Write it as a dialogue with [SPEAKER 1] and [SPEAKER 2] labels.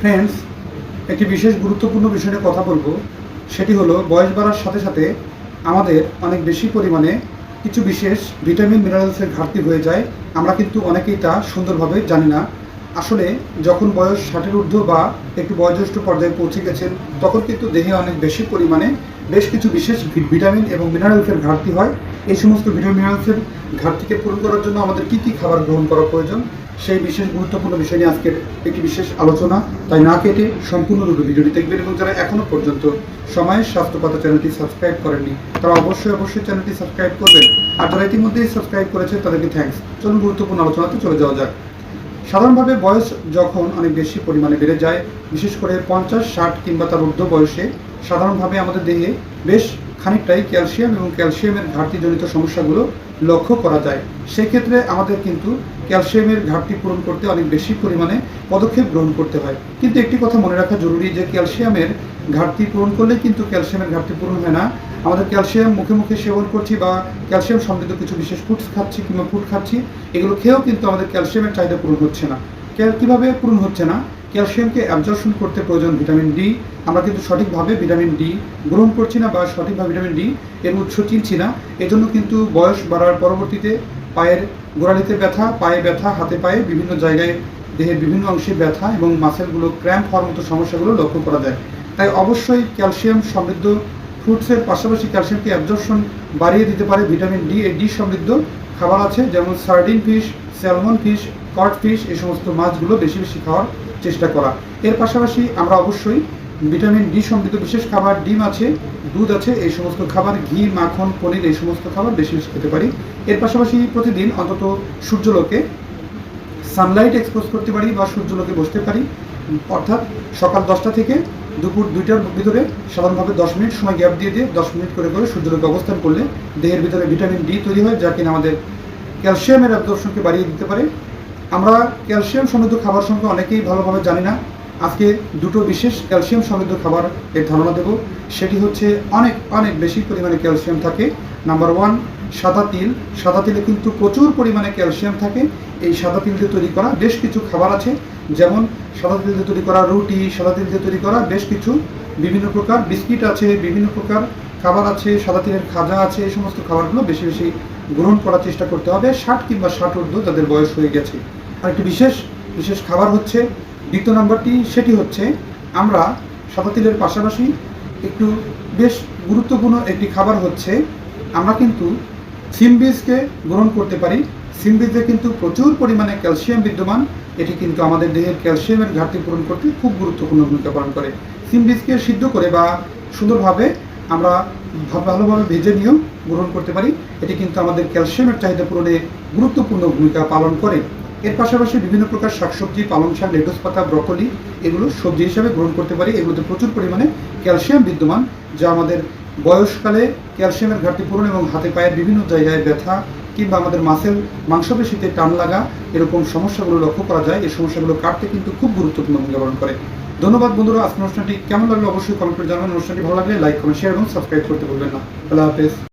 [SPEAKER 1] Friends একটি বিশেষ গুরুত্বপূর্ণ বিষয় নিয়ে কথা বলব। সেটি হলো, বয়স বাড়ার সাথে সাথে আমাদের অনেক বেশি পরিমাণে কিছু বিশেষ ভিটামিন মিনারেলসের ঘাটতি হয়ে যায়। আমরা কিন্তু অনেকেই তা সুন্দরভাবে জানি না। আসলে, যখন বয়স ষাটের ঊর্ধ্ব বা একটু বয়োজ্যেষ্ঠ পর্যায়ে পৌঁছে গেছেন, তখন কিন্তু দেহে অনেক বেশি পরিমাণে বেশ কিছু বিশেষ ভিটামিন এবং মিনারেলসের ঘাটতি হয়। এই সমস্ত ভিটামিন মিনারেলসের ঘাটতিকে পূরণ করার জন্য আমাদের কী কী খাবার গ্রহণ করা প্রয়োজন? সেই বিশেষ গুরুত্বপূর্ণ বিষয় নিয়ে আজকের একটি বিশেষ আলোচনা। তাই না কেটে সম্পূর্ণরূপে ভিডিওটি দেখবেন এবং যারা এখনও পর্যন্ত সময়ের স্বাস্থ্যপাতা চ্যানেলটি সাবস্ক্রাইব করেননি, তারা অবশ্যই অবশ্যই চ্যানেলটি সাবস্ক্রাইব করবেন। আর যারা ইতিমধ্যেই সাবস্ক্রাইব করেছে, তাদেরকে থ্যাঙ্কস চলুন গুরুত্বপূর্ণ আলোচনাতে চলে যাওয়া যাক। সাধারণভাবে বয়স যখন অনেক বেশি পরিমাণে বেড়ে যায়, বিশেষ করে পঞ্চাশ, ষাট কিংবা তার ঊর্ধ্ব বয়সে, সাধারণভাবে আমাদের দেহে বেশ খানিকটাই ক্যালসিয়াম এবং ক্যালসিয়ামের ঘাটতিজনিত সমস্যাগুলো লক্ষ্য করা যায়। সেক্ষেত্রে আমাদের কিন্তু ক্যালসিয়ামের ঘাটতি পূরণ করতে অনেক বেশি পরিমাণে পদক্ষেপ গ্রহণ করতে হয়। কিন্তু একটি কথা মনে রাখা জরুরি যে, ক্যালসিয়ামের ঘাটতি পূরণ করলে কিন্তু ক্যালসিয়ামের ঘাটতি পূরণ হয় না। আমাদের ক্যালসিয়াম মুখে মুখে সেবন করছি বা ক্যালসিয়াম সমৃদ্ধ কিছু বিশেষ ফুডস খাচ্ছি কিংবা ফুড খাচ্ছি, এগুলো খেয়েও কিন্তু আমাদের ক্যালসিয়ামের চাহিদা পূরণ হচ্ছে না। কীভাবে পূরণ হচ্ছে না? ক্যালসিয়ামকে অ্যাবজর্পশন করতে প্রয়োজন ভিটামিন ডি আমরা কিন্তু সঠিকভাবে ভিটামিন ডি গ্রহণ করছি না বা সঠিকভাবে ভিটামিন ডি এর উৎস চিনছি না। এজন্য কিন্তু বয়স বাড়ার পরবর্তীতে পায়ের গোড়ালিতে ব্যথা, পায়ে ব্যথা, হাতে পায়ে বিভিন্ন জায়গায় দেহের বিভিন্ন অংশে ব্যথা এবং মাসেলগুলো ক্র্যাম্প হওয়ার মতো সমস্যাগুলো লক্ষ্য করা যায়। তাই অবশ্যই ক্যালসিয়াম সমৃদ্ধ ফ্রুটসের পাশাপাশি ক্যালসিয়ামকে অ্যাবজর্পশন বাড়িয়ে দিতে পারে ভিটামিন ডি এই ডি সমৃদ্ধ খাবার আছে, যেমন sardine fish salmon fish cod fish এই সমস্ত মাছগুলো বেশি বেশি খাওয়ার চেষ্টা করা। এর পাশাপাশি আমরা অবশ্যই ভিটামিন ডি সমৃদ্ধ বিশেষ খাবার, ডিম আছে, দুধ আছে, এই সমস্ত খাবার, ঘি, মাখন, পনির, এই সমস্ত খাবার বেশি বেশি খেতে পারি। এর পাশাপাশি প্রতিদিন অন্তত সূর্যলোকে সানলাইট এক্সপোজ করতে পারি বা সূর্যলোকে বসতে পারি। অর্থাৎ সকাল দশটা থেকে দুপুর দুইটার ভিতরে সাধারণভাবে দশ মিনিট সময় গ্যাপ দিয়ে দিয়ে দশ মিনিট করে করে সূর্যলোকে অবস্থান করলে দেহের ভিতরে ভিটামিন ডি তৈরি হয়, যা কিনা আমাদের ক্যালসিয়ামের অ্যাবজর্পশনকে বাড়িয়ে দিতে পারে। আমরা ক্যালসিয়াম সমৃদ্ধ খাবার সম্পর্কে অনেকেই ভালোভাবে জানি না। আজকে দুটো বিশেষ ক্যালসিয়াম সমৃদ্ধ খাবার এর ধারণা দেব। সেটি হচ্ছে অনেক অনেক বেশি পরিমাণে ক্যালসিয়াম থাকে। নাম্বার ওয়ান সাদা তিল। সাদা তিলে কিন্তু প্রচুর পরিমাণে ক্যালসিয়াম থাকে। এই সাদা তিল দিয়ে তৈরি করা বেশ কিছু খাবার আছে। যেমন সাদা তিল দিয়ে তৈরি করা রুটি, সাদা তিল দিয়ে তৈরি করা বেশ কিছু বিভিন্ন প্রকার বিস্কিট আছে, বিভিন্ন প্রকার খাবার আছে, সাদা তিলের খাজা আছে, এই সমস্ত খাবারগুলো বেশি বেশি গ্রহণ করার চেষ্টা করতে হবে। ষাট কিংবা ষাট ঊর্ধ্ব তাদের বয়স হয়ে গেছে। আর একটি বিশেষ বিশেষ খাবার হচ্ছে দ্বিতীয় নম্বরটি সেটি হচ্ছে, আমরা সাদা পাশাপাশি একটু বেশ গুরুত্বপূর্ণ একটি খাবার হচ্ছে, আমরা কিন্তু সিম বীজকে গ্রহণ করতে পারি। সিম বীজে কিন্তু প্রচুর পরিমাণে ক্যালসিয়াম বিদ্যমান। এটি কিন্তু আমাদের দেহের ক্যালসিয়ামের ঘাটতি পূরণ করতে খুব গুরুত্বপূর্ণ ভূমিকা পালন করে। সিম বীজকে সিদ্ধ করে বা সুন্দরভাবে আমরা ভালোভাবে ভেজে নিয়েও গ্রহণ করতে পারি। এটি কিন্তু আমাদের ক্যালসিয়ামের চাহিদা পূরণে গুরুত্বপূর্ণ ভূমিকা পালন করে। এর পাশাপাশি বিভিন্ন প্রকার শাকসবজি পালং শাক লেটুস পাতা, ব্রকলি এগুলো সবজি হিসাবে গ্রহণ করতে পারি। এগুলোতে প্রচুর পরিমাণে ক্যালসিয়াম বিদ্যমান, যা আমাদের বয়সকালে ক্যালসিয়ামের ঘাটতি পূরণ এবং হাতে পায়ের বিভিন্ন জায়গায় ব্যথা কিংবা আমাদের মাসেল মাংসপেশিতে টান লাগা এরকম সমস্যাগুলো লক্ষ্য করা যায়। এই সমস্যাগুলো কাটতে কিন্তু খুব গুরুত্বপূর্ণ ভূমিকা পালন করে। ধন্যবাদ বন্ধুরা, আজকের অনুষ্ঠানটি কেমন লাগল অবশ্যই কমেন্ট করে জানাবেন। অনুষ্ঠানটি ভালো লাগলে লাইক কমেন্ট শেয়ার এবং সাবস্ক্রাইব করতে ভুলবেন না। আল্লাহ হাফেজ।